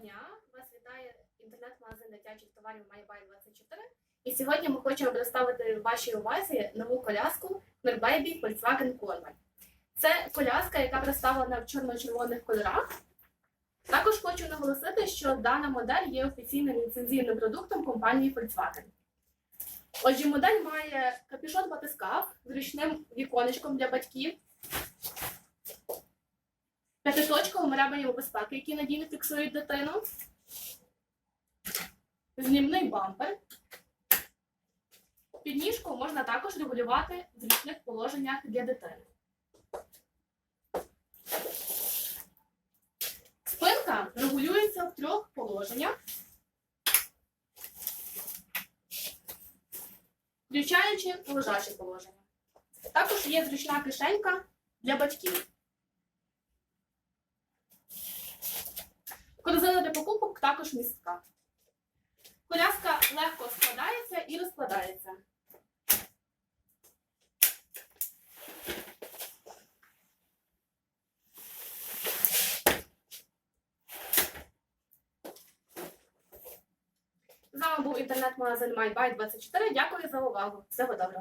дня! Вас вітає інтернет-магазин дитячих товарів MyBuy24. І сьогодні ми хочемо представити вашій увазі нову коляску Norbaby Volkswagen Convoy. Це коляска, яка представлена в чорно-червоних кольорах. Також хочу наголосити, що дана модель є офіційним ліцензійним продуктом компанії Volkswagen. Отже, модель має капюшон батискаф з ручним віконечком для батьків, п'ятиточковим ременем безпеки, які надійно фіксують дитину, знімний бампер. Підніжку можна також регулювати в зручних положеннях для дитини. Спинка регулюється в трьох положеннях, включаючи лежаче положення. Також є зручна кишенька для батьків. Також містка. Коляска легко складається і розкладається. З вами був інтернет-магазин MyBuy24. Дякую за увагу. Всього доброго.